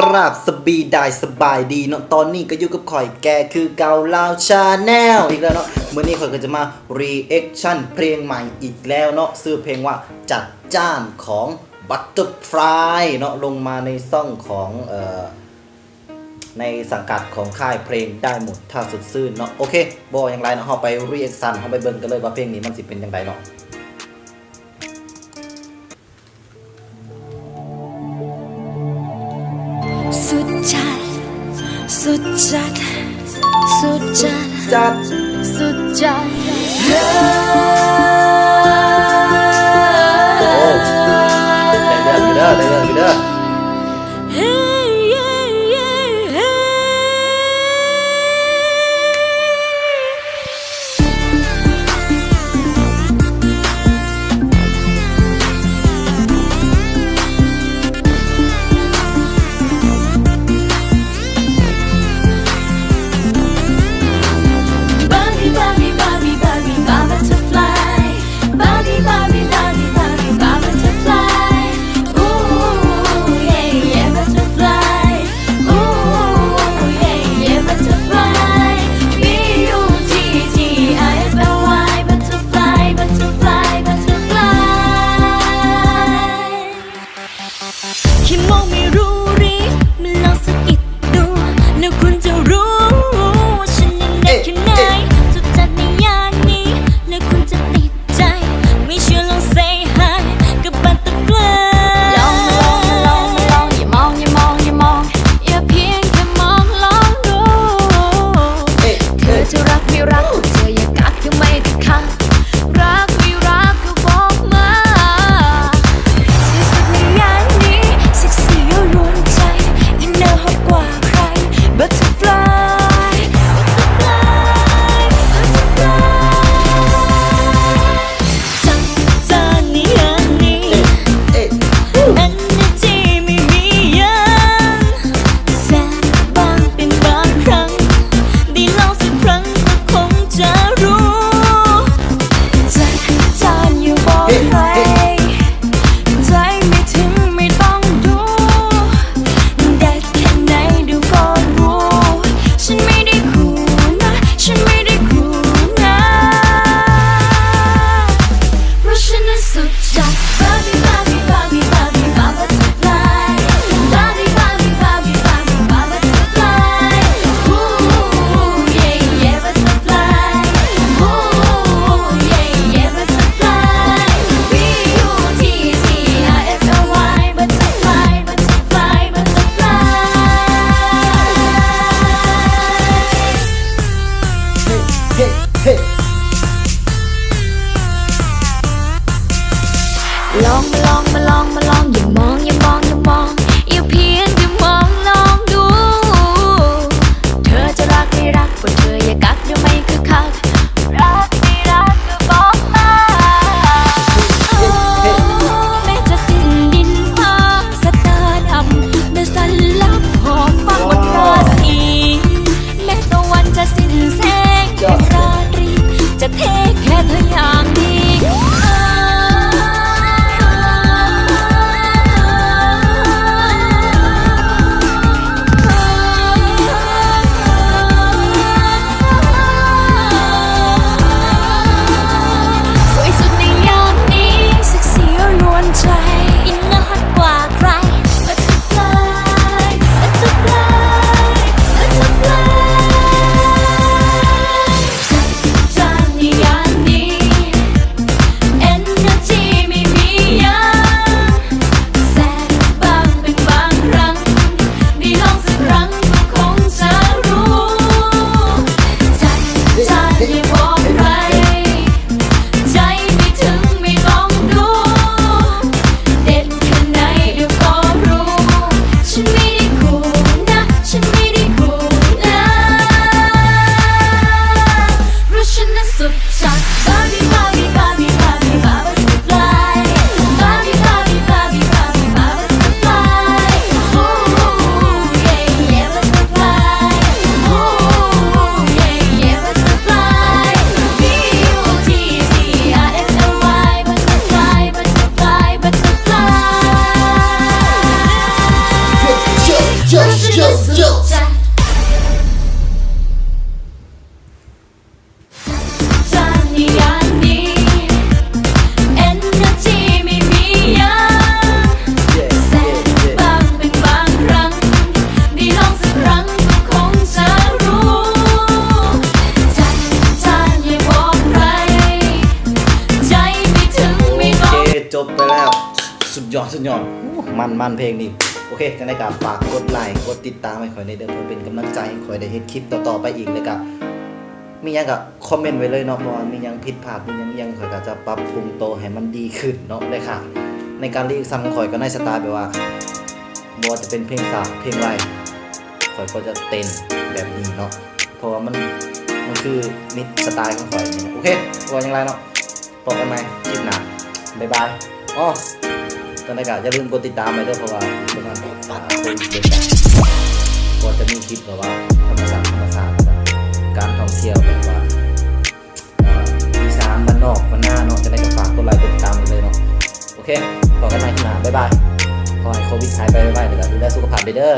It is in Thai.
กราบสบีดายสบายดีเนาะตอนนี้ก็อยู่กับข่อยแกคือเกาลาวชาแนลอีกแล้วเนาะเมื้อนี้ข่อยก็จะมา reaction เพลงใหม่อีกแล้วเนาะชื่อเพลงว่าจัดจ้านของ Butterfly เนาะลงมาในซ่องของเอ่อในสังกัดของค่ายเพลงได้หมดถ้าสุดซื่นเนาะโอเคบออย่างไรเนาะเราไปรีแอคชั่นเราไปเบิ่งกันเลยว่าเพลงนี้มันสิเป็นยังไงเนาะ สุดจัด สุดจัด จัด สุดจัด มาลองมาลองอย่ามอง ดยอดอู้มันมันเพลงนี้โอเคจังได้กับฝากกดไลค์กดติดตามให้ข่อยในเด้อเพื่อเป็นกำลังใจให้ข่อยได้เฮ็ดคลิปต่อๆไปอีกเลยกับมียังก็คอมเมนต์ไว้เลยเนาะเพราะว่ามียังผิดพลาดมียังยังขอยก็จะปรับปรุงโตให้มันดีขึ้นเนาะเลยค่ะ ในการรีซังข่อยก็ในสไตล์แบบว่าบ่ว่าจะเป็นเพลงสากเพลงไรข่อยก็จะเต้นแบบนี้เนาะเพราะว่ามันมันคือมิตรสไตล์ของขอยนี่โอเคว่าอย่างไรเนาะพบกันใหม่คลิปหน้าบ๊ายบายอ๋อ ตอนะครับอย่าลืมกดติดตามไปด้วยเพราะว่าจะมาควิดเดือนกันก็จะมีคลิปแบบว่าธรรมศาสตร์ธรรมศาสตร์แบบการท่องเที่ยวแบบว่าอีสานบ้านนอกบ้านหน้าเนาะจะได้ก็ฝากกดไลค์กดติดตามไปเลยเนาะโอเคขอกันใหม่ข้างหน้าบ๊ายบายขอให้โควิดหายไปบ๊ายบายนะครับดูแลสุขภาพไปเด้อ